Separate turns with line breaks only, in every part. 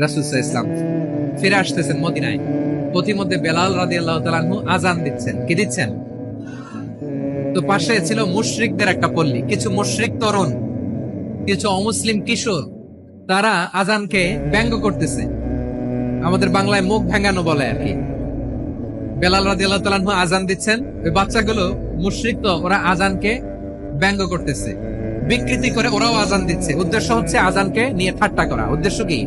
রাসুল ইসলাম ফিরে আসতেছেন মদিনায়। পথিমধ্যে বেলাল রাদি আল্লাহ আজান দিচ্ছেন। কি দিচ্ছেন? তো পাশে ছিল একটা পল্লী। কিছু তরুণ, কিছু অমুসলিম কিশোর, তারা আজানকে ব্যঙ্গ করতেছে। আমাদের বাংলায় মুখ ভেঙানো বলে আর কি। বেলাল রাজি আল্লাহ আজান দিচ্ছেন। ওই বাচ্চাগুলো মুশরিক তো, ওরা আজানকে ব্যঙ্গ করতেছে। বিকৃতি করে ওরাও আজান দিচ্ছে। উদ্দেশ্য হচ্ছে আজানকে নিয়ে ঠাট্টা করা। উদ্দেশ্য কি?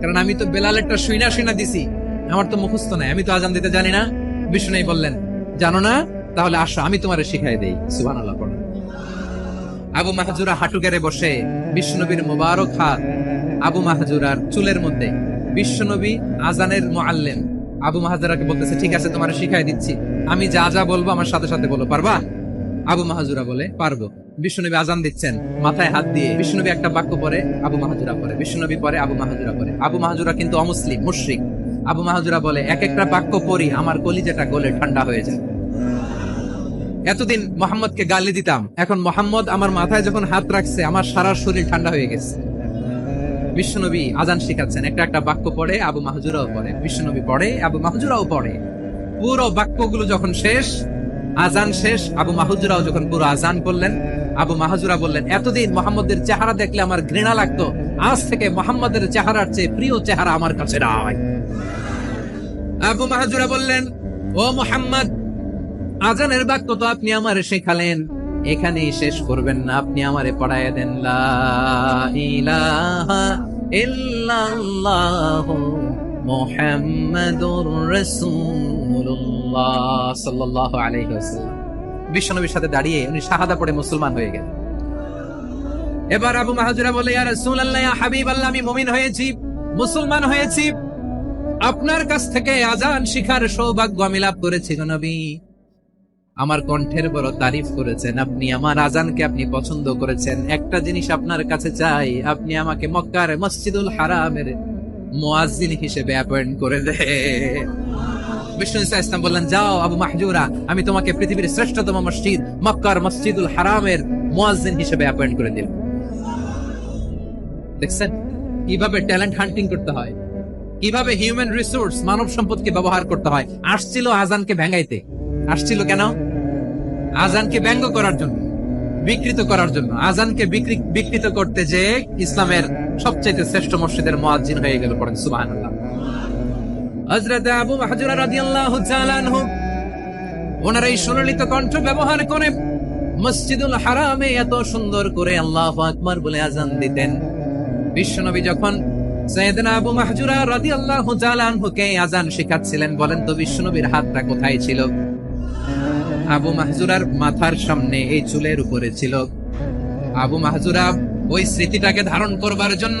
কারণ আমি তো বেলালেরটা শুইনা শুইনা দিছি। আমার তো মুখস্থ নাই, আমি তো আজান দিতে জানি না। বিষ্ণু বললেন, জানো না? তাহলে আসো, আমি তোমারে শিখাই দেই। সুবান আবু মাহাজুরা হাঁটু গেড়ে বসে বিশ্বনবীর মোবারক হাত আবু মাহাজুরার চুলের মধ্যে। বিশ্বনবী আজানের মোয়াল্লেম আবু মাহাজুরাকে বলতেছে, ঠিক আছে, তোমার শিখাই দিচ্ছি। আমি যা যা বলব, আমার সাথে সাথে বলো, পারবা? আবু মাহাজুরা বলে, পারব। বিশ্বনবী আজান দিচ্ছেন মাথায় হাত দিয়ে। বিশ্বনবী একটা বাক্য পরে আবু মাহাজুরা পরে বিশ্বনবী পরে আবু মাহাজুরা পরে আবু মাহাজুরা কিন্তু অমুসলিম, মুশরিক। আবু মাহাজুরা বলে, এক একটা বাক্য পড়ি, আমার কলিজাটা গলে ঠান্ডা হয়ে যায়। এতদিন মোহাম্মদকে গালি দিতাম। এখন মোহাম্মদ আমার মাথায় যখন হাত রাখছে, আমার সারা শরীর ঠান্ডা হয়ে গেছে। বিশ্বনবী আজান শিখাচ্ছেন, একটা একটা বাক্য পড়ে, আবু মাহজুরাও পড়ে। বিশ্বনবী পড়ে, আবু মাহজুরাও পড়ে। পুরো বাক্যগুলো যখন শেষ আজান শেষ, আবু মাহজুরাও যখন পুরো আজান করলেন আবু মাহজুরা বললেন, এতদিন মোহাম্মদের চেহারা দেখলে আমার ঘৃণা লাগতো। আজ থেকে মোহাম্মদের চেহারার চেয়ে প্রিয় চেহারা আমার কাছে নাই। আবু মাহজুরা বললেন, ও মোহাম্মদ, আজানের বাক্য তো আপনি আমারে শেখালেন। এখানেই শেষ করবেন না, আপনি আমারে পড়ায় দেন ইল্লাল্লাহু মুহাম্মাদুর সাল্লাল্লাহু আলাইহি বিশ্বনবীর সাথে দাঁড়িয়ে উনি শাহাদা পড়ে মুসলমান হয়ে গেলেন। এবার আবু মাহাজুরা বলে, ইয়া রাসূলুল্লাহ, ইয়া হাবিবাল্লাহ, আমি মুমিন হয়েছি, মুসলমান হয়েছি। আপনার কাছ থেকে আজান শিখার সৌভাগ্য আমি লাভ করেছি নবী। আমার কণ্ঠের বড় তারিফ করেছেন। আপনি আমার আজানকে আপনি পছন্দ করেছেন। একটা জিনিস আপনার কাছে চাই, আপনি আমাকে মক্কার মসজিদুল হারামের মুয়াজ্জিন হিসেবে অ্যাপয়েন্ট করে দে বিষ্ণু ইসা ইসলাম বললেন, যাও আবু মাহজুরা, আমি তোমাকে পৃথিবীর শ্রেষ্ঠতম মসজিদ মসজিদুল হারামের মুয়াজ্জিন হিসেবে অ্যাপয়েন্ট করে দিল দেখছেন? কীভাবে ট্যালেন্ট হান্টিং করতে হয়? কীভাবে হিউম্যান রিসোর্স মানব সম্পদকে ব্যবহার করতে হয়? আসছিল আজানকে ভেঙাইতে আসছিল কেন? আজানকে ব্যঙ্গ করার জন্য, বিকৃত করার জন্য। আজানকে বিকৃ- বিকৃত করতে যে ইসলামের সবচাইতে শ্রেষ্ঠ মসজিদের মুয়াজ্জিন হয়ে গেল পড়েন, সুবহানাল্লাহ। হযরত আবু ওনার এই সুললিত কণ্ঠ ব্যবহার করে মসজিদুল হারামে এত সুন্দর করে আল্লাহু বলে আজান দিতেন। বিশ্বনবী যখন আজান বলেন, তো বিশ্বনবীর হাতটা কোথায় ছিল? আবু মাহজুরার মাথার সামনে এই চুলের উপরে ছিল। আবু মাহজুরা ওই স্মৃতিটাকে ধারণ করবার জন্য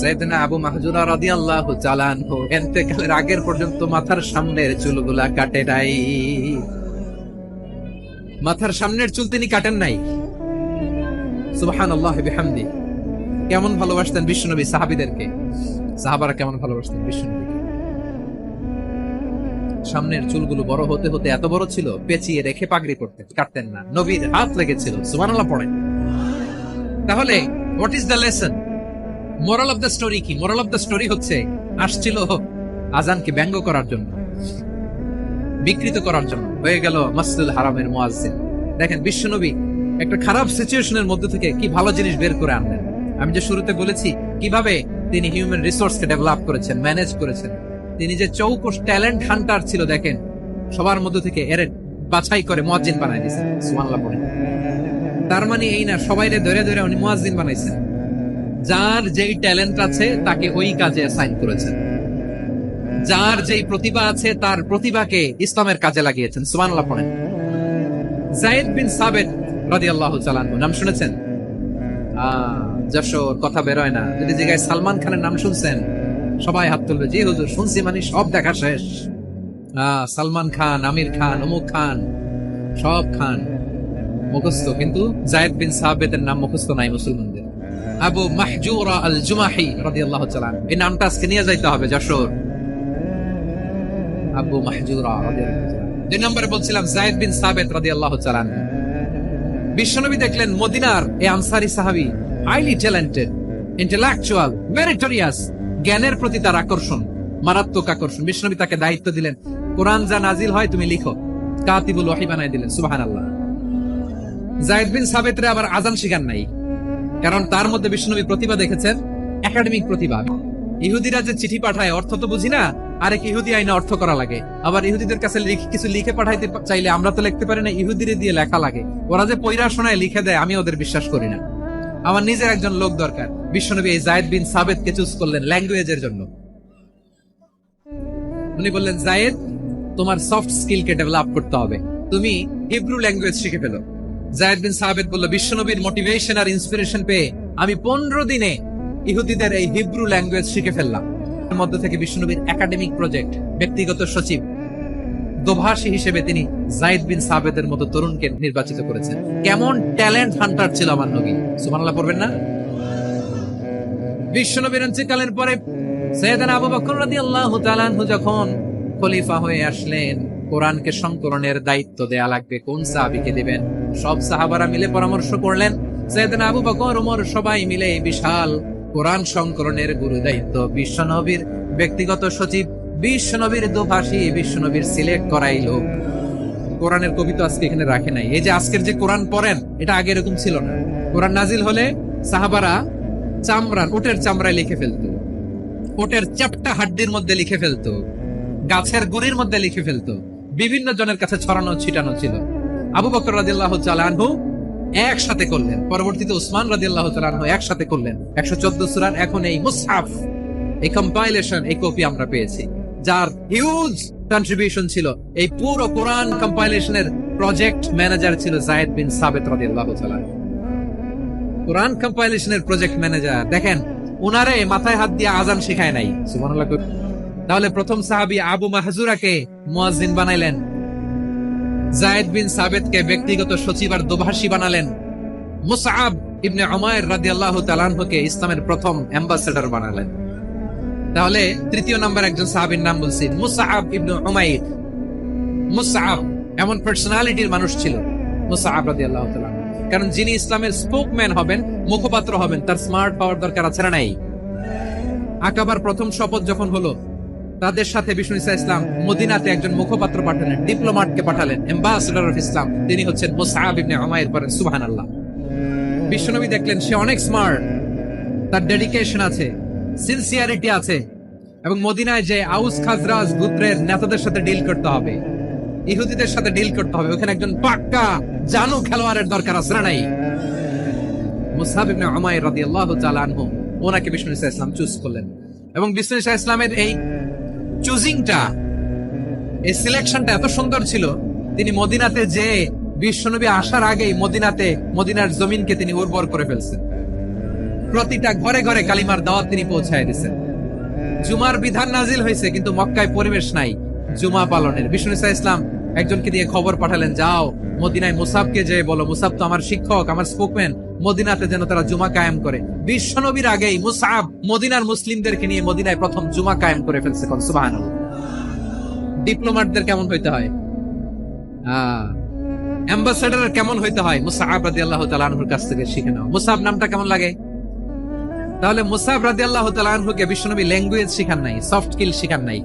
সৈয়দনা আবু আগের পর্যন্ত মাথার সামনের চুলগুলা কাটে নাই। মাথার সামনের চুল তিনি কাটেন নাই। সুবহানাল্লাহ বিহামদি। কেমন ভালোবাসতেন বিশ্বনবী সাহাবীদেরকে? সাহাবারা কেমন ভালোবাসতেন বিশ্বনবীকে? সামনের চুলগুলো বড় হতে হতে এত বড় ছিল, পেঁচিয়ে রেখে পাগড়ি করতেন কাটতেন না। নবীর হাত লেগেছিল। সুবহানাল্লাহ পড়েন। তাহলে what is the lesson moral of the story কি? মোরাল অফ দ্য স্টোরি হচ্ছে আসছিল আজানকে ব্যঙ্গ করার জন্য, বিকৃত করার জন্য। হয়ে গেল মসজিদুল হারামের মুয়াজ্জিন। দেখেন, বিশ্বনবী একটা খারাপ সিচুয়েশনের মধ্যে থেকে কি ভালো জিনিস বের করে আনলেন। আমি যে শুরুতে বলেছি, কীভাবে তিনি হিউম্যান রিসোর্সকে ডেভেলপ করেছেন ম্যানেজ করেছেন। তিনি যে চৌকস ট্যালেন্ট হান্টার ছিল, দেখেন, সবার মধ্যে থেকে এর বাছাই করে মুয়াজ্জিন বানাই দিয়েছেন। সুবহানাল্লাহ তার মানে এই না, সবাইরে ধরে ধরে উনি মুয়াজ্জিন বানাইছেন। যার যেই ট্যালেন্ট আছে তাকে ওই কাজে সাইন করেছেন। যার যেই প্রতিভা আছে তার প্রতিভাকে ইসলামের কাজে লাগিয়েছেন। সুবহানাল্লাহ পড়েন। জায়েদ বিন সাবেদ তাআলা আনহু, নাম শুনেছেন? যশোর, কথা বেরোয় না। যদি জায়গায় সালমান খানের নাম শুনছেন, সবাই হাত তুলবে। জি হুজুর, শুনছি মানে সব দেখা শেষ। সালমান খান, আমির খান, অমুক খান, সব খান। মুখস্থ। কিন্তু জায়েদ বিন সাবেদের নাম মুখস্থ নাই মুসলমানদের। আবু মাহজুরা আল জুমাহি রাদিয়াল্লাহু তাআলা এই নামটা আজকে নিয়ে যাইতে হবে, যশোর। আবু মাহজুরা দুই নম্বরে বলছিলাম, জায়েদ বিন সাবেদ রাদিয়াল্লাহু তাআলা। বিশ্বনবী দেখলেন মদিনার এই আনসারি সাহাবী হাইলি ট্যালেন্টেড ইন্টেলেকচুয়াল মেরিটোরিয়াস জ্ঞানের প্রতি তার আকর্ষণ, মারাত্মক আকর্ষণ। বিশ্বনবী তাকে দায়িত্ব দিলেন, কোরআন যা নাজিল হয় তুমি লিখো। কাতিবুল ওয়াহি বানাই দিলেন, সুবহানাল্লাহ। জায়েদ বিন সাবেতরে আবার আজান শিখান নাই। কারণ তার মধ্যে বিষ্ণুনবী প্রতিভা দেখেছেন, একাডেমিক প্রতিভা। ইহুদিরা যে চিঠি পাঠায়, অর্থ তো বুঝি না, আরেক ইহুদি আইনে অর্থ করা লাগে। আবার ইহুদিদের কাছে কিছু লিখে পাঠাইতে চাইলে আমরা তো লিখতে পারি না, ইহুদিরে দিয়ে লেখা লাগে। ওরা যে পৈরা শোনায়, লিখে দেয়, আমি ওদের বিশ্বাস করি না। আমার নিজের একজন লোক দরকার বিশ্বনবী এই জায়েদ বিন সাবেদকে চুজ করলেন ল্যাঙ্গুয়েজের জন্য। উনি বললেন, জায়েদ, তোমার সফট স্কিলকে ডেভেলপ করতে হবে। তুমি হিব্রু ল্যাঙ্গুয়েজ শিখে ফেলো। জায়েদ বিন বিশ্বনবীর মোটিভেশন আর ইন্সপিরেশন পেয়ে আমি পনেরো দিনে ইহুদিদের এই হিব্রু ল্যাঙ্গুয়েজ শিখে ফেললাম। মধ্যে থেকে বিশ্বনবীর একাডেমিক প্রজেক্ট ব্যক্তিগত সচিব, দোভাষী হিসেবে তিনি বিন মতো তরুণকে নির্বাচিত করেছেন। কেমন ট্যালেন্ট হান্টার ছিল আমার নবী, সুবহানাল্লাহ পড়বেন না? বিশ্বনবীর ইন্তেকালের পরে সৈয়দানা আবু বকর যখন খলিফা হয়ে আসলেন, কোরআনকে সংকলনের দায়িত্ব দেয়া লাগবে, কোন সাহাবীকে দিবেন? সব সাহাবারা মিলে পরামর্শ করলেন, সৈয়দানা আবু বকর ওমর সবাই মিলে বিশাল কোরআন সংকলনের গুরু দায়িত্ব বিশ্বনবীর ব্যক্তিগত সচিব বিশ্বনবীর দোভাষী বিশ্বনবীর সিলেক্ট করাই লোক। কোরআনের কবিতা আজকে এখানে রাখে নাই। এই যে আজকের যে কোরআন পড়েন, এটা আগে এরকম ছিল না। কোরআন নাজিল হলে সাহাবারা চামড়ার ওটের চামড়ায় লিখে ফেলতো। ওটের চ্যাপটা হাড্ডির মধ্যে লিখে ফেলতো। গাছের গুড়ির মধ্যে লিখে ফেলতো। বিভিন্ন জনের কাছে ছড়ানো, ছিটানো ছিল। আবু বকর রাদিল্লাহ চালানহু একসাথে করলেন। পরবর্তীতে উসমান রাদিল্লাহ চালানহু একসাথে করলেন। একশো চোদ্দ সুরার এখন এই মুসহাফ, এই কম্পাইলেশন এই কপি আমরা পেয়েছি, যার হিউজ কন্ট্রিবিউশন ছিল। এই পুরো কোরআন কম্পাইলেশনের প্রজেক্ট ম্যানেজার ছিল জায়েদ বিন সাবেত রাদিয়াল্লাহু তাআলা কোরআন কম্পাইলেশনের প্রজেক্ট ম্যানেজার দেখেন, উনারে মাথায় হাত দিয়ে আজান শেখায় নাই, সুবহানাল্লাহ। তাহলে প্রথম সাহাবী আবু মাহজুরাকে মুয়াজ্জিন বানাইলেন। জায়েদ বিন সাবেতকে ব্যক্তিগত সচিব আর দোভাষী বানালেন। মুসআব ইবনে উমাইর রাদিয়াল্লাহু তাআলা আনহুকে ইসলামের প্রথম অ্যাম্বাসেডর বানালেন। তাহলে তৃতীয় নাম্বার একজন সাহাবীর নাম বলছি মুসআব ইবনে উমাইর। মুসআব এমন পার্সোনালিটির মানুষ ছিল মুসআব রাদিয়াল্লাহু আল্লাহ। কারণ যিনি ইসলামের স্পোকম্যান হবেন, মুখপাত্র হবেন, তার স্মার্ট পাওয়ার দরকার আছে না নাই? আকাবার প্রথম শপথ যখন হলো তাদের সাথে বিষ্ণু ইসা ইসলাম মদিনাতে একজন মুখপাত্র পাঠালেন, ডিপ্লোমাটকে পাঠালেন এম্বাসেডর অফ ইসলাম তিনি হচ্ছেন মুসাহাব ইবনে উমাইর পরেন সুবহানাল্লাহ। বিশ্বনবী দেখলেন সে অনেক স্মার্ট তার ডেডিকেশন আছে সিনসিয়ারিটি আছে, এবং মদিনায় যে আউস খাজরাজ গুত্রের নেতাদের সাথে ডিল করতে হবে, ইহুদিদের সাথে ডিল করতে হবে, ওখানে একজন পাক্কা জানু খেলোয়াড়ের দরকার আছে নাই? মুসাহাব ইবনে উমাইর রাদিয়াল্লাহু তাআলা আনহু, ওনাকে বিষ্ণু ইসা ইসলাম চুজ করলেন। এবং বিষ্ণু ইসা ইসলামের এই চুজিংটা। এই সিলেকশনটা এত সুন্দর ছিল, তিনি মদিনাতে যে বিশ্বনবী আসার আগেই মদিনাতে, মদিনার জমিনকে তিনি উর্বর করে ফেলছেন। প্রতিটা ঘরে ঘরে কালিমার দাওয়াত তিনি পৌঁছায় দিয়েছেন। জুমার বিধান নাজিল হয়েছে, কিন্তু মক্কায় পরিবেশ নাই, জুমা পালনের। বিষ্ণু ইসা ইসলাম একজনকে দিয়ে খবর পাঠালেন, যাও, মদিনায় মুসাবকে যে বলো, মুসাব তো আমার শিক্ষক, আমার স্পোকম্যান মদিনাতে যেন তারা জুমা কায়েম করে। বিশ্বনবীর আগেই মুসাব মদিনার মুসলিমদেরকে নিয়ে মদিনায় প্রথম জুমা কায়েম করে ফেলছে কোন ডিপ্লোমাটদের কেমন হইতে হয়? অ্যাম্বাসেডার কেমন হইতে হয়? মুসাহাব রাদি আল্লাহ কাছ থেকে শিখে নাও। নামটা কেমন লাগে? তাহলে মুসাহাব রাদি আল্লাহ তালানহুকে বিশ্বনবী ল্যাঙ্গুয়েজ শিখান নাই, সফট স্কিল শিখান নাই।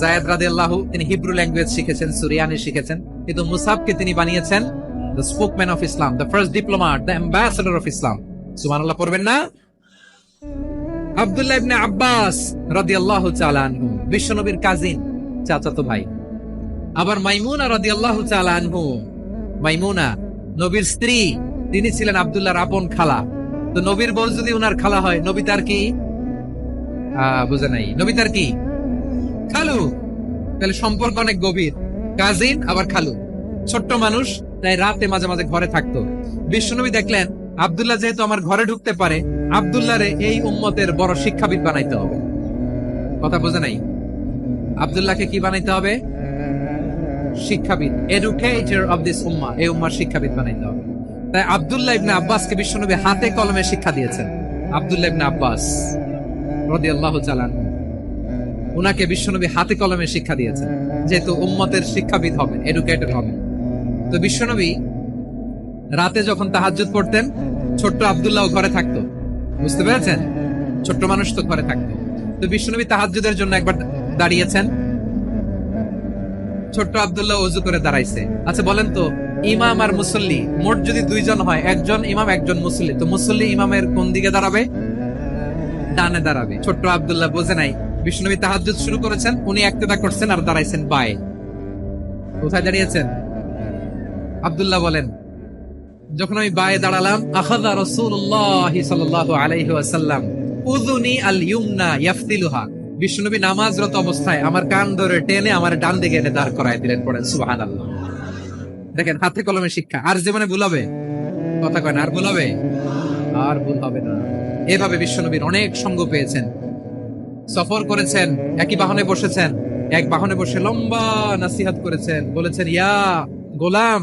জায়দ রাদি আল্লাহ তিনি হিব্রু ল্যাঙ্গুয়েজ শিখেছেন, সুরিয়ানি শিখেছেন। কিন্তু মুসাবকে তিনি বানিয়েছেন the spokesman of Islam the first diplomat the ambassador of Islam সুবহানাল্লাহ পড়বেন না? আব্দুল্লাহ ইবনে আব্বাস রাদিয়াল্লাহু তাআলা আনহু, বিশ্বনবীর কাজিন চাচাতো ভাই। আবার মাইমুনা রাদিয়াল্লাহু তাআলা আনহু, মাইমুনা, নবীর স্ত্রী, তিনি ছিলেন আব্দুল্লাহর আপন খালা। তো নবীর বউ যদি উনার খালা হয়, নবী তার কি? বুঝে নাই। নবী তার কি? খালু। তাহলে সম্পর্ক অনেক গভীর। কাজিন আবার খালু। ছোট্ট মানুষ তাই রাতে মাঝে মাঝে ঘরে থাকতো। বিশ্বনবী দেখলেন, আব্দুল্লাহ যেহেতু আমার ঘরে ঢুকতে পারে, আব্দুল্লাহরে এই উম্মতের বড় শিক্ষাবিদ বানাইতে হবে। কথা বোঝে নাই? আব্দুল্লাহকে কি বানাইতে হবে? শিক্ষাবিদ। এডুকেটর অফ দিস উম্মা, এই উম্মার শিক্ষাবিদ বানাইতে হবে। তাই আব্দুল্লাহ ইবনে আব্বাসকে বিশ্বনবী হাতে কলমে শিক্ষা দিয়েছেন। আব্দুল্লাহ ইবনে আব্বাস রাদিয়াল্লাহু তাআলা আনহু। উনাকে বিশ্বনবী হাতে কলমে শিক্ষা দিয়েছেন। যেহেতু উম্মতের শিক্ষাবিদ হবেন এডুকেটর হবেন। তো বিশ্বনবী রাতে যখন তাহাজ্জুদ পড়তেন, ছোট্ট আব্দুল্লাহ ঘরে থাকতো। বুঝতে পেরেছেন? ছোট্ট মানুষ তো ঘরে থাকতো। তো বিশ্বনবী তাহাজ্জুদের জন্য একবার দাঁড়িয়েছেন। ছোট্ট আব্দুল্লাহ অজু করে দাঁড়াইছে। আচ্ছা বলেন তো, ইমাম আর মুসল্লি, মোট যদি দুইজন হয়, একজন ইমাম, একজন মুসল্লি, তো মুসল্লি ইমামের কোন দিকে দাঁড়াবে? ডানে দাঁড়াবে। ছোট্ট আব্দুল্লাহ বোঝে নাই। বিষ্ণুবী তাহাজ্জুদ শুরু করেছেন, উনি একতেদা করছেন আর দাঁড়াইছেন বায়ে। কোথায় দাঁড়িয়েছেন? আব্দুল্লাহ বলেন, যখন আমি বায়ে দাঁড়ালাম, আখাযা রাসূলুল্লাহ সাল্লাল্লাহু আলাইহি উযুনি আল ইউমনা ইয়াফতিলুহা, বিশ্বনবী নামাজরত অবস্থায় আমার কান ধরে টেনে আমার ডান দিকে এনে দাঁড় করায় দিলেন পড়েন, সুবহানাল্লাহ। দেখেন, হাতে কলমে শিক্ষা, আর জীবনে ভুল হবে? কথা কয় না, আর ভুল আর ভুল হবে না। এভাবে বিশ্বনবীর অনেক সঙ্গ পেয়েছেন। সফর করেছেন, একই বাহনে বসেছেন, এক বাহনে বসে লম্বা নাসিহাত করেছেন, বলেছেন, ইয়া গোলাম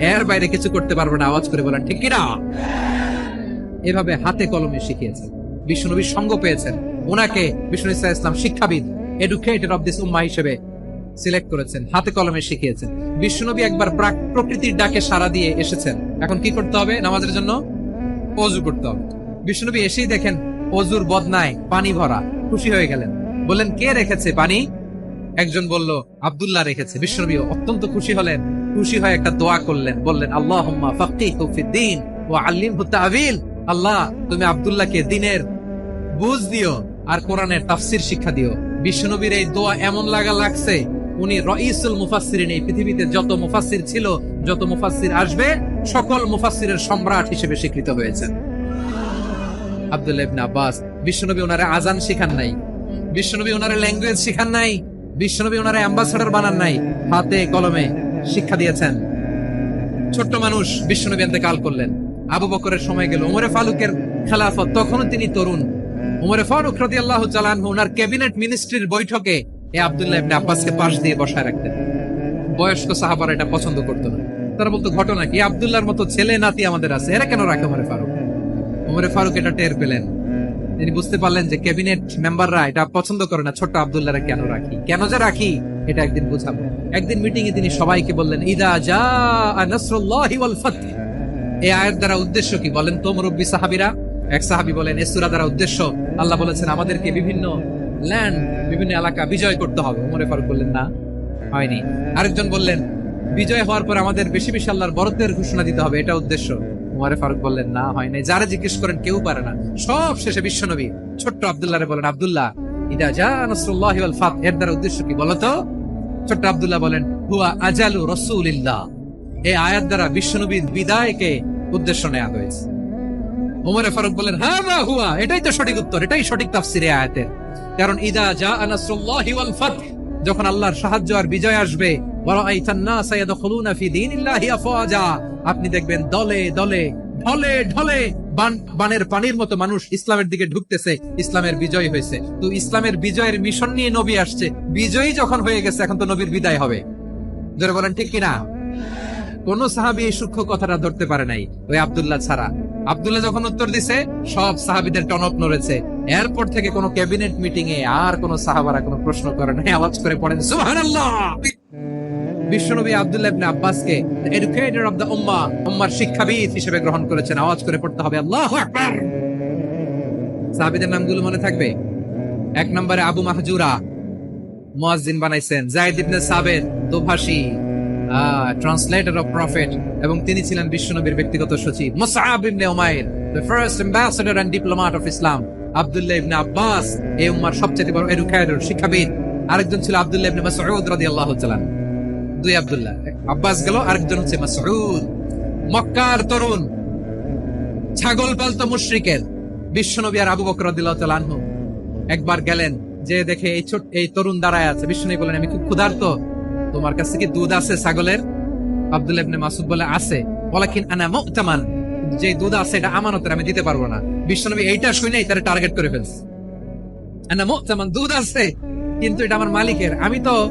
এর বাইরে কিছু করতে পারবে না, আওয়াজ করে বলেন, ঠিক কিনা? এভাবে হাতে কলমে শিখিয়েছেন। বিষ্ণুনবীর সঙ্গ পেয়েছেন। ওনাকে বিষ্ণু ইসা ইসলাম শিক্ষাবিদ এডুকেটেড অফ দিস উম্মা হিসেবে সিলেক্ট করেছেন, হাতে কলমে শিখিয়েছেন। বিষ্ণুনবী একবার প্রাক- প্রকৃতির ডাকে সাড়া দিয়ে এসেছেন। এখন কি করতে হবে নামাজের জন্য? অজু করতে হবে। বিষ্ণুনবী এসেই দেখেন অজুর বদনায় পানি ভরা, খুশি হয়ে গেলেন। বললেন, কে রেখেছে পানি? একজন বলল, আব্দুল্লাহ রেখেছে। বিশ্বনবী অত্যন্ত খুশি হলেন। খুশি হয়ে একটা দোয়া করলেন, বললেন আল্লাহ ফিদ্দিন ওয়া আল্লিমহু আল্লাহ, তুমি আব্দুল্লাহকে দিনের বুঝ দিও আর কোরআনের তাফসির শিক্ষা দিও। বিশ্বনবীর এই দোয়া এমন লাগা লাগছে, উনি রইসুল মুফাসসিরিন, এই পৃথিবীতে যত মুফাসসির ছিল, যত মুফাসসির আসবে, সকল মুফাসসিরের সম্রাট হিসেবে স্বীকৃত হয়েছেন। আব্দুল্লাহ ইবনে আব্বাস, বিশ্বনবী ওনারে আজান শিখান নাই, বিশ্বনবী ওনারে ল্যাঙ্গুয়েজ শিখান নাই, বিশ্বনবী ওনারে অ্যাম্বাসাডার বানান নাই, হাতে কলমে শিক্ষা দিয়েছেন। ছোট্ট মানুষ বিশ্বনবী কাল করলেন। আবু বকরের সময় গেল, উমরে ফালুকের খেলাফত। তখনও তিনি তরুণ। উমরে ফারুক রাদিয়াল্লাহু তাআলা আনহু ওনার ক্যাবিনেট মিনিস্ট্রির বৈঠকে এ আব্দুল্লাহ ইবনে আব্বাসকে পাশ দিয়ে বসায় রাখতেন। বয়স্ক সাহাবারা এটা পছন্দ করতো না। তারা বলতো, ঘটনা কি? আব্দুল্লাহর মতো ছেলে নাতি আমাদের আছে। এরা কেন রাখে উমরে ফারুক? উমরে ফারুক এটা টের পেলেন। তিনি বুঝতে পারলেন যে ক্যাবিনেট মেম্বাররা এটা পছন্দ করে না, ছোট্ট আব্দুল্লাহরা কেন রাখি? কেন যে রাখি? এটা একদিন বুঝাবো। একদিন মিটিং এ তিনি সবাইকে বললেন, ইদা যা এই দ্বারা উদ্দেশ্য কি বলেন তো এক সাহাবী বলেন দ্বারা উদ্দেশ্য, আল্লাহ বলেছেন, আমাদেরকে বিভিন্ন ল্যান্ড বিভিন্ন এলাকা বিজয় করতে হবে। ফারুক বললেন, না, হয়নি। আরেকজন বললেন, বিজয় হওয়ার পর আমাদের বেশি বেশি আল্লাহর বরত্বের ঘোষণা দিতে হবে, এটা উদ্দেশ্য। উমরে ফারুক বললেন, না, হয় নাই। যারা জিজ্ঞেস করেন, কেউ পারে না। সব শেষে বিশ্বনবী ছোট্ট আব্দুল্লাহরে বলেন, আব্দুল্লাহ, ইদা যা নাসরুল্লাহি ফাত এর দ্বারা উদ্দেশ্য কি বলতো ছোট্ট আব্দুল্লাহ বলেন, হুয়া আজালু রাসূলিল্লাহ। এই আয়াত দ্বারা বিশ্বনবীর বিদায়কে উদ্দেশ্য নেওয়া হয়েছে। উমরে ফারুক বলেন হ্যাঁ হুয়া, এটাই তো সঠিক উত্তর, এটাই সঠিক তাফসিরে আয়াতের। কারণ, ইদা যা নাসরুল্লাহি ওয়াল যখন আল্লাহর সাহায্য আর বিজয় আসবে আপনি দেখবেন দলে দলে, ঢলে ঢলে বানের পানির মতো মানুষ ইসলামের দিকে ঢুকতেছে, ইসলামের বিজয় হয়েছে। তো ইসলামের বিজয়ের মিশন নিয়ে নবী আসছে। বিজয়ী যখন হয়ে গেছে, এখন তো নবীর বিদায় হবে। জোরে বলেন, ঠিক কিনা? কোন সাহাবি এই সূক্ষ্ম কথাটা ধরতে পারে নাই, ওই আব্দুল্লাহ ছাড়া। আব্দুল্লাহ যখন উত্তর দিছে, সব সাহাবিদের টনক নড়েছে। এরপর থেকে কোন ক্যাবিনেট মিটিং এ আর কোন সাহাবারা কোনো প্রশ্ন করে নাই, আওয়াজ করে পড়েন, সুবহানাল্লাহ! বিশ্বনবী আব্দুল্লাহ আব্বাসকে এডুকেটর অফ দ্য উম্মাহ উম্মার শিক্ষাবিদ হিসেবে গ্রহণ করেছেন। আওয়াজ করে পড়তে হবে। আল্লাহু সাহাবীদের নামগুলো মনে থাকবে? এক নম্বরে আবু মাহজুরা বানাইছেন। ইবনে দোভাষী ট্রান্সলেটর অফ প্রফেট এবং তিনি ছিলেন বিশ্বনবীর ব্যক্তিগত সচিব। Musab ibn Umair the first ambassador and of Islam Abdullah ibn Abbas, এই উম্মার সবচেয়ে বড় এডুকেটর শিক্ষাবিদ। আরেকজন ছিল আব্দুল্লাহ ইবনে মাসউদ রাদিয়াল্লাহু তাআলা। দুই আব্দুল্লাহ। আব্বাস গেল, আরেকজন হচ্ছে মাসউদ। মক্কার তরুণ, ছাগল পালতো মুশরিকের। বিশ্বনবী আর আবু বকর রাদিয়াল্লাহু একবার গেলেন, যে দেখে এই ছোট এই তরুণ দাঁড়ায় আছে। বিশ্বনবী বলেন আমি খুব ক্ষুধার্ত। তোমার কাছে কি দুধ আছে ছাগলের? আব্দুল ইবনে মাসুদ বলে, আছে। ওয়ালাকিন আনা মুতামান। যে দুধ আছে, এটা আমানতের, আমি দিতে পারব না। বিশ্বনবী এইটা শুনেই তারা টার্গেট করে ফেলছে। আনা মুতামান, দুধ আছে। কিন্তু এটা আমার মালিকের। আমি তো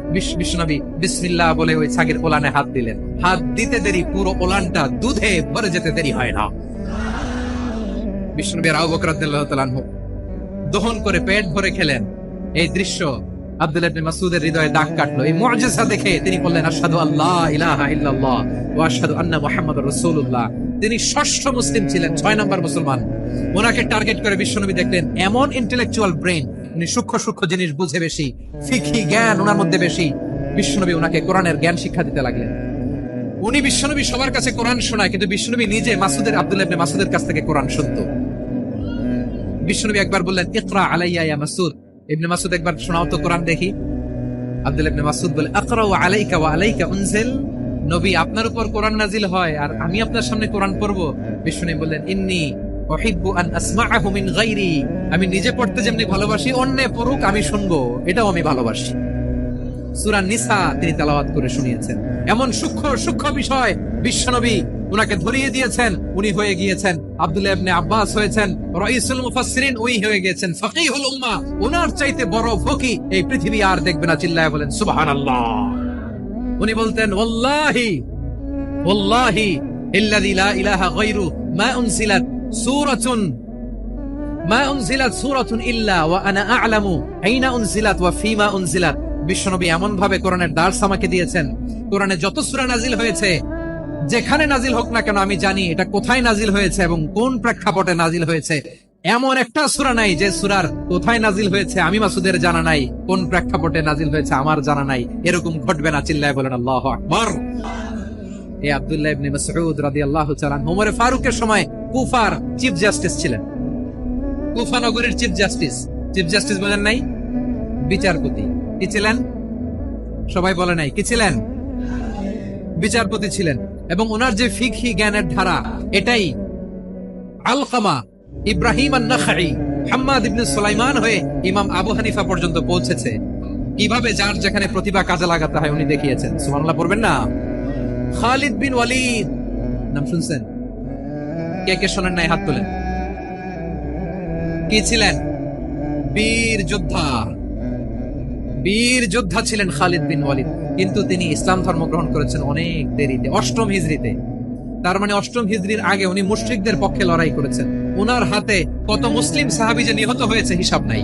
বিসমিল্লাহ বলে ওই ছাগির ওলানে হাত দিলেন। হাত দিতে দেরি, পুরো ওলানটা দুধে ভরে যেতে দেরি হয় না। আনহু দহন করে পেট ভরে খেলেন। এই দৃশ্য মাসউদের হৃদয়ে কাটলো। এই দেখে তিনি বললেন, আশহাদু আল্লাহ ইলাহা ইল্লাল্লাহ তিনি ষষ্ঠ মুসলিম ছিলেন, ছয় নম্বর মুসলমান। ওনাকে টার্গেট করে বিশ্বনবী দেখলেন, এমন ইন্টেলেকচুয়াল ব্রেন উনি সূক্ষ্ম সূক্ষ্ম জিনিস বুঝে বেশি ফিকি জ্ঞান ওনার মধ্যে বেশি। বিশ্বনবী ওনাকে কোরআনের জ্ঞান শিক্ষা দিতে লাগলেন। উনি বিশ্বনবী সবার কাছে কোরআন শোনায়, কিন্তু বিশ্বনবী নিজে মাসুদের, আব্দুল্লাহ মাসুদের কাছ থেকে কোরআন শুনতো। বিশ্বনবী একবার বললেন, ইকরা আলাইয়া ইয়া মাসুদ। ইবনে মাসুদ একবার, শোনাও তো কোরআন দেখি। আব্দুল ইবনে মাসুদ বলে আকরা ওয়া আলাইকা ওয়া আলাইকা উনজিল। নবী, আপনার উপর কোরআন নাজিল হয় আর আমি আপনার সামনে কোরআন পড়ব। বিশ্বনবী বললেন, ইন্নী আমি নিজে পড়তে যেমনি ভালোবাসি, অন্যে পড়ুক আমি শুনব। এটাও আমি ভালোবাসি। সূরা নিসা তিনি তেলাওয়াত করে শুনিয়েছেন। এমন সূক্ষ্ম সূক্ষ্ম বিষয় বিশ্বনবী উনাকে ধরিয়ে দিয়েছেন। উনি হয়ে গিয়েছেন আব্দুল্লাহ আব্বাস হয়েছেন, রাইসুল মুফাসসিরিন উনি হয়ে গিয়েছেন, ফাকিহুল উম্মাহ। ওনার চাইতে বড় ফকি এই পৃথিবী আর দেখবে না, চিল্লায় বলেন, সুবহানাল্লাহ। উনি বলতেন, ওয়াল্লাহি ওয়াল্লাহি, ইল্লাযী লা ইলাহা গায়রু মা উনসিলাত সূরাতুন। মা বিশ্বনবী এমন ভাবে কোরআনের দার্স আমাকে দিয়েছেন। কোরআনে যত নাজিল হয়েছে, যেখানে নাজিল হোক না কেন আমি জানি এটা কোথায় নাজিল হয়েছে এবং কোন প্রেক্ষাপটে নাজিল হয়েছে। এমন একটা সূরা নাই যে সূরার কোথায় নাজিল হয়েছে আমি মাসুদের জানা নাই, কোন প্রেক্ষাপটে নাজিল হয়েছে আমার জানা নাই, এরকম ঘটবে না, চিল্লায় বলেন আল্লাহু আকবার। এই আব্দুল্লাহ ইবনে মাসউদ রাদিয়াল্লাহু তাআলা ওমর ফারুকের সময় কুফার চিফ জাস্টিস ছিলেন। কুফা নগরীর চিফ জাস্টিস। চিফ জাস্টিস বলেন নাই? বিচারপতি। কি ছিলেন? সবাই বলে নাই। কি ছিলেন? বিচারপতি ছিলেন। এবং ওনার যে ফিকহি জ্ঞানের ধারা, এটাই আলকামা ইব্রাহিম আন্নাখাই হাম্মাদ ইবনে সুলাইমান হয়ে ইমাম আবু হানিফা পর্যন্ত পৌঁছেছে। কীভাবে যার যেখানে প্রতিভা কাজে লাগাতে হয় উনি দেখিয়েছেন। সুবহানাল্লাহ, পড়বেন না? খালিদ বিন ওয়ালিদ। নাম শুনছেন? কে কে শোনেন নাই, হাত তোলেন। কি ছিলেন? বীর যোদ্ধা। বীর যোদ্ধা ছিলেন খালিদ বিন ওয়ালিদ। কিন্তু তিনি ইসলাম ধর্ম গ্রহণ করেছেন অনেক দেরিতে, অষ্টম হিজড়িতে তার মানে অষ্টম হিজড়ির আগে উনি মুশরিকদের পক্ষে লড়াই করেছেন। ওনার হাতে কত মুসলিম সাহাবি যে নিহত হয়েছে হিসাব নাই।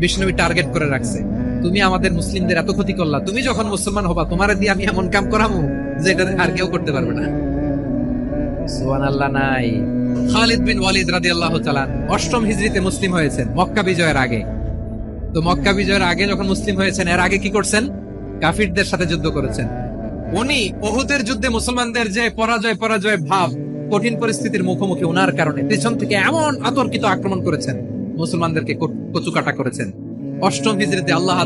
বিষ্ণবী টার্গেট করে রাখছে, তুমি আমাদের মুসলিমদের এত ক্ষতি করলা, তুমি যখন মুসলমান হবা, তোমার দিয়ে আমি এমন কাম করামু যে এটা আর কেউ করতে পারবে না। অষ্টম মুসলিম হয়েছেন, মক্কা বিজয়ের আগে। তো মক্কা বিজয়ের আগে যখন মুসলিম হয়েছেন, এর আগে কি করছেন? কাফিরদের সাথে যুদ্ধ করেছেন। উনি যুদ্ধে মুসলমানদের যে পরাজয় পরাজয় ভাব, কঠিন পরিস্থিতির মুখোমুখি ওনার কারণে পেছন থেকে এমন আতর্কিত আক্রমণ করেছেন, মুসলমানদেরকে কট- কচুকাটা করেছেন। অষ্টম হিজরিতে আল্লাহ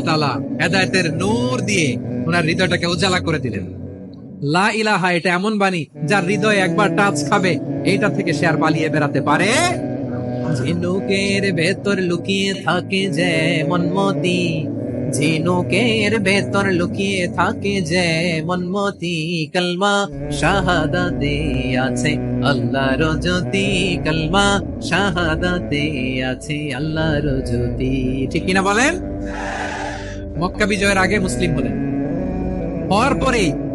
হেদায়েতের নূর দিয়ে ওনার হৃদয়টাকে উজালা করে দিলেন। লা ইলাহা, এটা এমন বাণী যার হৃদয় একবার টাচ খাবে। এইটা থেকে সে আর পালিয়ে বেড়াতে পারে ঝিনুকের ভেতর লুকিয়ে থাকে যেমন মতি ঝিনুকের ভেতর লুকিয়ে থাকে যেমন মতি কলমা শাহাদাতে আছে আল্লাহর জ্যোতি। কলমা শাহাদাতে আছে আল্লাহর জ্যোতি। ঠিক কিনা বলেন? মক্কা বিজয়ের আগে মুসলিম হলেন। হওয়ার পরেই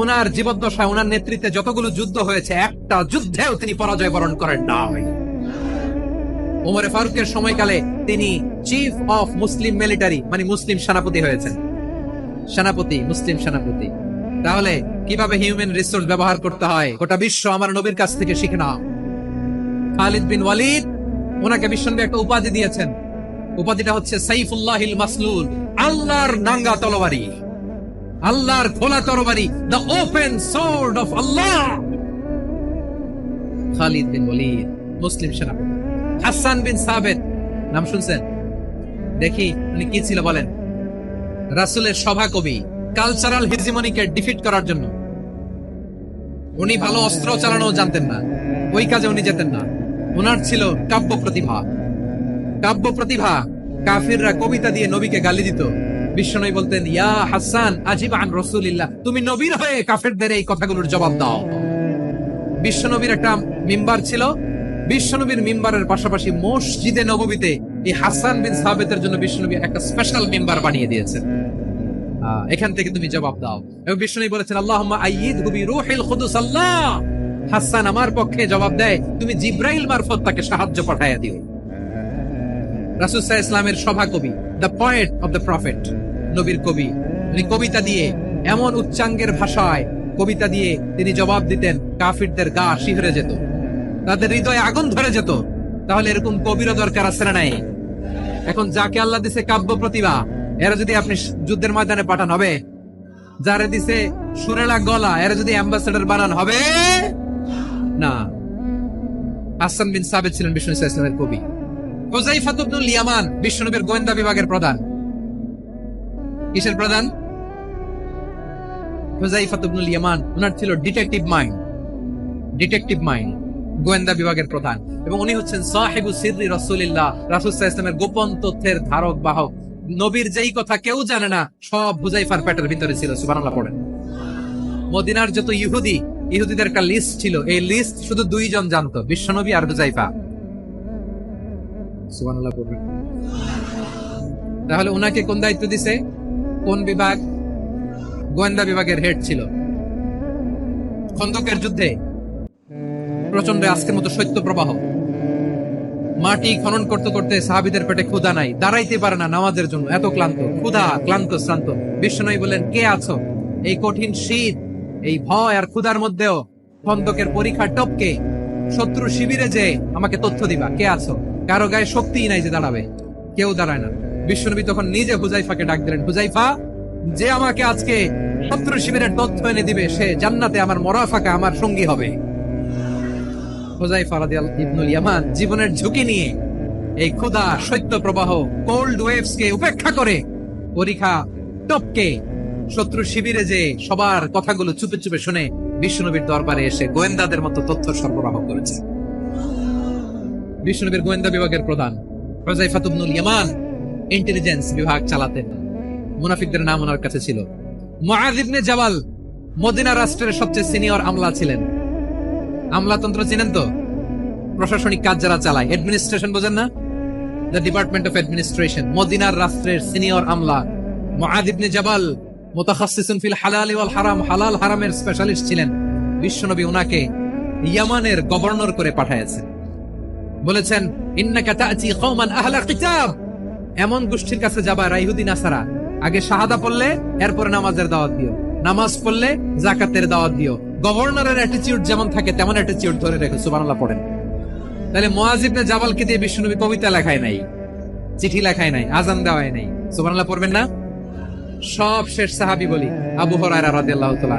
ওনার জীবদ্দশায় ওনার নেতৃত্বে যতগুলো যুদ্ধ হয়েছে, একটা যুদ্ধেও তিনি পরাজয় বরণ করেন নাই। ওমরে ফারুকের সময়কালে তিনি চিফ অফ মুসলিম মিলিটারি মানে মুসলিম সেনাপতি হয়েছেন। সেনাপতি, মুসলিম সেনাপতি। তাহলে কীভাবে হিউম্যান রিসোর্স ব্যবহার করতে হয়? গোটা বিশ্ব আমার নবীর কাছ থেকে শিখে নাও। খালিদ বিন ওয়ালিদ, ওনাকে বিশ্বনবী একটা উপাধি দিয়েছেন। উপাধিটা হচ্ছে সাইফুল্লাহিল মাসলুল, আল্লাহর নাঙ্গা তলোয়ারি। আল্লাহর খোলা তরবারি the open sword of Allah Khalid bin Walid, Muslim সেনাপতি। হাসান বিন সাবেদ নাম শুনছেন? দেখি উনি কি ছিল বলেন। রাসূলের সভা কবি কালচারাল হিজিমনিকে ডিফিট করার জন্য। উনি ভালো অস্ত্র চালানো জানতেন না, ওই কাজে উনি যেতেন না। ওনার ছিল কাব্য প্রতিভা। কাব্য প্রতিভা, কাফিররা কবিতা দিয়ে নবীকে গালি দিত। বিশ্বনবী বলতেন, ইয়া হাসান আজিব আন রসুলিল্লাহ, তুমি নবীর হয়ে কাফেরদের এই কথাগুলোর জবাব দাও। বিশ্বনবীর একটা মিম্বার ছিল। বিশ্বনবীর মিম্বারের পাশাপাশি মসজিদে নববীতে এই হাসান বিন সাবেতের জন্য বিশ্বনবী একটা স্পেশাল মিম্বার বানিয়ে দিয়েছেন। এখান থেকে তুমি জবাব দাও। এবং বিশ্বনবী বলেছেন আল্লাহ আইয়িদ হুবি রুহিল খুদুস আল্লাহ। হাসান আমার পক্ষে জবাব দেয়, তুমি জিব্রাইল মারফত তাকে সাহায্য পাঠাইয়া দিও। রাসুসাহ ইসলামের সভা কবি the poet of the prophet. নবীর কবি। উনি কবিতা দিয়ে এমন উচ্চাঙ্গের ভাষায় কবিতা দিয়ে তিনি জবাব দিতেন, কাফিরদের গা শিহরে যেত। তাদের হৃদয়ে আগুন ধরে যেত। তাহলে এরকম কবিরও দরকার আছে না নাই? এখন যাকে আল্লাহ দিছে কাব্য প্রতিভা, এরা যদি আপনি যুদ্ধের ময়দানে পাঠান, হবে? যারে দিছে সুরেলা গলা, এরা যদি অ্যাম্বাসেডর বানান, হবে? না। হাসান বিন সাবেদ ছিলেন বিষ্ণু ইসলামের কবি। হুজাইফাত ইবনুল ইয়ামান বিশ্বনবীর গোয়েন্দা বিভাগের প্রধান। কিসের প্রধান? হুজাইফাত ইবনুল ইয়ামান ওনার ছিল ডিটেকটিভ মাইন্ড। ডিটেকটিভ মাইন্ড, গোয়েন্দা বিভাগের প্রধান। এবং উনি হচ্ছেন সাহেবু সিররি রাসূলিল্লাহ ওয়াসাল্লামের গোপন তথ্যের ধারক, বাহক। নবীর যেই কথা কেউ জানে না, সব হুজাইফার পেটের ভিতরে ছিল, সুবহানাল্লাহ পড়েন। মদিনার যত ইহুদি, ইহুদিদের একটা লিস্ট ছিল। এই লিস্ট শুধু দুইজন জানতো, বিশ্বনবী আর হুজাইফা সুবহানাল্লাহ পড়বেন। তাহলে ওনাকে কোন দায়িত্ব দিছে? কোন বিভাগ? গোয়েন্দা বিভাগের হেড ছিল। খন্দকের যুদ্ধে প্রচণ্ড আজকের মতো শৈত্য প্রবাহ। মাটি খনন করতে করতে সাহাবিদের পেটে ক্ষুধা নাই। দাঁড়াইতে পারে না নামাজের জন্য। এত ক্লান্ত। ক্ষুধা, ক্লান্ত, শ্রান্ত। বিষ্ণনই বললেন, কে আছো? এই কঠিন শীত, এই ভয় আর ক্ষুধার মধ্যেও খন্দকের পরীক্ষা টপকে। শত্রু শিবিরে যে আমাকে তথ্য দিবা। কে আছো? কারও গায়ে শক্তিই নাই যে দাঁড়াবে। কেউ দাঁড়ায় না। বিশ্বনবী তখন নিজে হুজাইফাকে ডাক দিলেন, হুজাইফা, যে আমাকে আজকে শত্রু শিবিরের তথ্য এনে দিবে, সে জান্নাতে আমার মরাফাকা আমার সঙ্গী হবে। হুজাইফা রাদিয়াল ইবনুল ইয়ামান জীবনের ঝুঁকি নিয়ে এই ক্ষুধা শৈত্য প্রবাহ কোল্ড ওয়েভস কে উপেক্ষা করে পরীক্ষা টপকে শত্রু শিবিরে যে সবার কথাগুলো চুপে চুপে শুনে বিষ্ণুনবীর দরবারে এসে গোয়েন্দাদের মতো তথ্য সরবরাহ করেছে। বিষ্ণুনবীর গোয়েন্দা বিভাগের প্রধান হুজাইফা ইবনুল ইয়ামান ইন্টেলিজেন্স বিভাগ চালাতেন। মুনাফিকদের নাম ওনার কাছে ছিল। মুআয ইবনে জাবাল মদিনা রাষ্ট্রের সবচেয়ে সিনিয়র আমলা ছিলেন। আমলাতন্ত্র চিনেন তো? প্রশাসনিক কাজ যারা চালায় অ্যাডমিনিস্ট্রেশন বোঝেন না? দ্য ডিপার্টমেন্ট অফ অ্যাডমিনিস্ট্রেশন মদিনার রাষ্ট্রের সিনিয়র আমলা। মুআদ ইবনে জাবাল মুতাখাসসিসুন ফিল ওয়াল হারাম, হালাল হারামের স্পেশালিস্ট ছিলেন। বিশ্বনবী উনাকে ইয়ামানের গভর্নর করে পাঠাইছেন বলেছেন, ইন্নাকা তা'তি কওমান আহলা কিতাব। এমন গোষ্ঠীর কাছে যাবা রাইহুদি নাসারা আগে শাহাদা পড়লে, এরপরে নামাজের দাওয়াত দিও। নামাজ পড়লে জাকাতের দাওয়াত দিও। গভর্নরের অ্যাটিটিউড যেমন থাকে, তেমন অ্যাটিটিউড ধরে রেখে, সুবহানাল্লাহ পড়েন। তাহলে মুআজিবনে জাবালকে দিয়ে বিশ্বনবী কবিতা লেখায় নাই, চিঠি লেখায় নাই আজান দেওয়ায় নাই। সুবহানাল্লাহ পড়বেন না? সব শেষ সাহাবি বলি, আবু হুরায়রা রাদিয়াল্লাহু তাআলা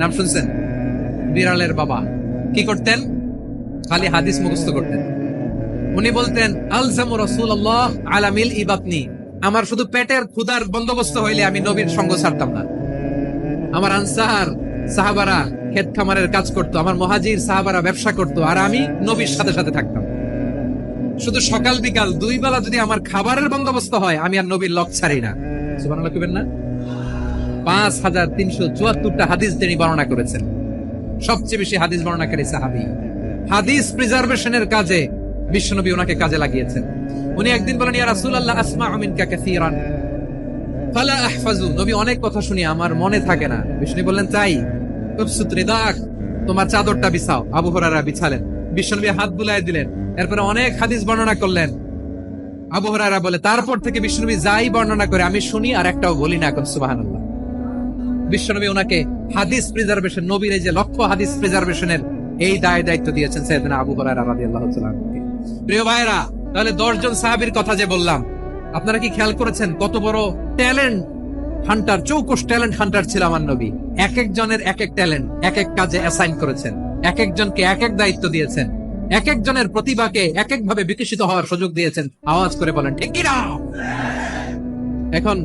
নাম শুনছেন? বিড়ালের বাবা। কি করতেন? খালি হাদিস মুখস্থ করতেন। উনি বলতেন, আলজামু রাসূলুল্লাহ আলা মিল ইবাতনি আমার শুধু পেটের ক্ষুধার বন্দোবস্ত হইলে আমি নবীর সঙ্গ ছাড়তাম না। আমার আনসার সাহাবারা ক্ষেত খামারের কাজ করতো, আমার মহাজির সাহাবারা ব্যবসা করতো, আর আমি নবীর সাথে সাথে থাকতাম। শুধু সকাল বিকাল দুই বেলা যদি আমার খাবারের বন্দোবস্ত হয়, আমি আর নবীর লক ছাড়ি না। না? পাঁচ হাজার তিনশো চুয়াত্তরটা হাদিস তিনি বর্ণনা করেছেন। সবচেয়ে বেশি হাদিস বর্ণনাকারী সাহাবি। হাদিস প্রিজার্ভেশনের কাজে বিশ্বনবী ওনাকে কাজে লাগিয়েছেন। উনি একদিন বলেন, ইয়া রাসূলুল্লাহ আসমা মিনকা কাসীরান। ফালা আহফাজু নবী অনেক কথা শুনি আমার মনে থাকে না। বিষ্ণু বললেন রিদাক, তোমার চাদরটা বিছাও। আবু হুরায়রা বিছালেন। বিশ্বনবী হাত বুলায় দিলেন। এরপরে অনেক হাদিস বর্ণনা করলেন। আবু হুরায়রা বলে, তারপর থেকে বিশ্বনবী যাই বর্ণনা করে, আমি শুনি আর একটাও বলি না এখন, সুবহানাল্লাহ। বিশ্বনবী ওনাকে হাদিস প্রিজার্ভেশন নবীর এই যে লক্ষ্য হাদিস প্রিজার্ভেশনের এই দায় দায়িত্ব দিয়েছেন সৈয়দনা আবু হুরায়রা রাদিয়াল্লাহু তাআলা। প্রিয় ভাইরা, তাহলে দশজন সাহাবীর কথা যে বললাম, আপনারা কি খেয়াল করেছেন কত বড় ট্যালেন্ট হান্টার চৌকস ট্যালেন্ট হান্টার ছিল আমার নবী? এক একজনের এক এক ট্যালেন্ট এক এক কাজে অ্যাসাইন করেছেন এক একজনকে এক এক দায়িত্ব দিয়েছেন এক একজনের প্রতিভাকে এক এক ভাবে বিকশিত হওয়ার সুযোগ দিয়েছেন। আওয়াজ করে বলেন, ঠিক কিনা এখন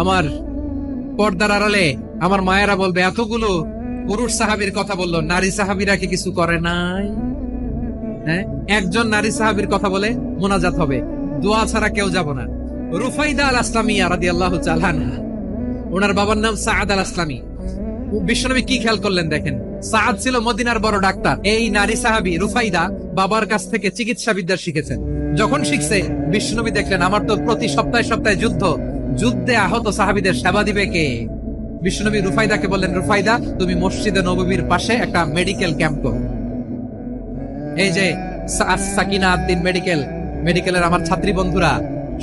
আমার পর্দার আড়ালে আমার মায়েরা বলবে, এতগুলো পুরুষ সাহাবীর কথা বলল, নারী সাহাবীরা কি কিছু করে নাই? একজন নারী সাহাবীর কথা বলে মোনাজাত হবে। দোয়া ছাড়া কেউ যাব না। রুফাইদা আল আসলামিয়া রাদিয়াল্লাহু তাআলা আনহা। ওনার বাবার নাম সাআদ আল আসলামী বিশ্বনবী কি খেয়াল করলেন দেখেন? সাআদ ছিল মদিনার বড় ডাক্তার। এই নারী সাহাবী রুফাইদা বাবার কাছ থেকে চিকিৎসা বিদ্যা শিখেছেন। যখন শিখছে, বিশ্বনবী দেখলেন, আমার তো প্রতি সপ্তাহে সপ্তাহে যুদ্ধ। যুদ্ধে আহত সাহাবিদের সেবা দিবে কে? বিশ্বনবী রুফাইদাকে বললেন, রুফাইদা, তুমি মসজিদে নববীর পাশে একটা মেডিকেল ক্যাম্প করো। এই যে সাকিনা আদ্দিন মেডিকেল মেডিকেলের আমার ছাত্রী বন্ধুরা,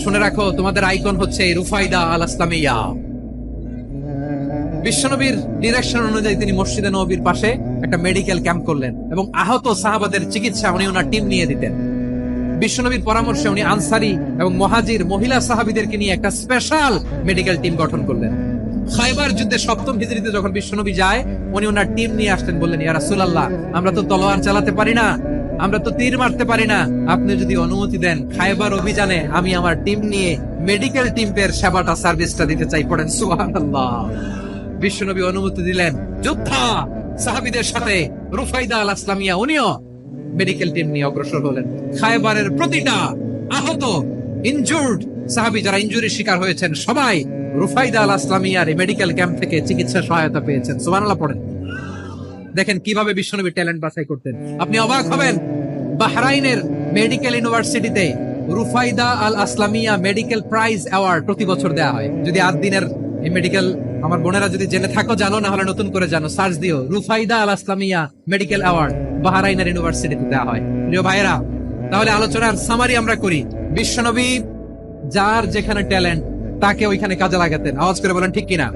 শুনে রাখো, তোমাদের আইকন হচ্ছে রুফাইদা আল আসলামিয়া বিশ্বনবীর ডিরেকশন অনুযায়ী তিনি মসজিদে নবীর পাশে একটা মেডিকেল ক্যাম্প করলেন এবং আহত সাহাবাদের চিকিৎসা উনি ওনার টিম নিয়ে দিতেন। বিশ্বনবীর পরামর্শে উনি আনসারি এবং মহাজির মহিলা সাহাবিদেরকে নিয়ে একটা স্পেশাল মেডিকেল টিম গঠন করলেন। খাইবার যুদ্ধে সপ্তম হিজড়িতে যখন বিশ্বনবী যায়, উনি ওনার টিম নিয়ে আসলেন বললেন, ইয়া রাসূলুল্লাহ, আমরা তো তলোয়ার চালাতে পারি না আমরা তো তীর মারতে পারি না। আপনি যদি অনুমতি দেন, খাইবার অভিযানে আমি আমার টিম নিয়ে মেডিকেল টিমের সেবাটা সার্ভিসটা দিতে চাই। পড়েন, সুবহানাল্লাহ। বিশ্বনবী অনুমতি দিলেন, যোদ্ধা সাহাবিদের সাথে রুফাইদা আল আসলামিয়া উনিও মেডিকেল টিম নিয়ে অগ্রসর হলেন। খায়বারের প্রতিটা আহত ইনজুর্ড সাহাবি যারা ইনজুরির শিকার হয়েছেন, সবাই রুফাইদা আল আসলামিয়ার মেডিকেল ক্যাম্প থেকে চিকিৎসা সহায়তা পেয়েছেন। সুবহানাল্লাহ, পড়েন। দেখেন কীভাবে বিশ্বনবী ট্যালেন্ট বাছাই করতেন। আপনি অবাক হবেন, বাহরাইনের মেডিকেল ইউনিভার্সিটিতে Rufaida Al Aslamia medical prize award প্রতি বছর দেওয়া হয়। যদি আট দিনের এই মেডিকেল, আমার বোনেরা যদি জেনে থাকো, জানো না হলে নতুন করে জানো। সার্চ দিও, Rufaida Al Aslamia medical award বাহরাইনের ইউনিভার্সিটিতে দেওয়া হয়। প্রিয় ভাইয়েরা, তাহলে আলোচনার সামারি আমরা করি। বিশ্বনবী, যার যেখানে ট্যালেন্ট তাকে ওইখানে কাজে লাগাতেন। আওয়াজ করে বলেন, ঠিক কিনা?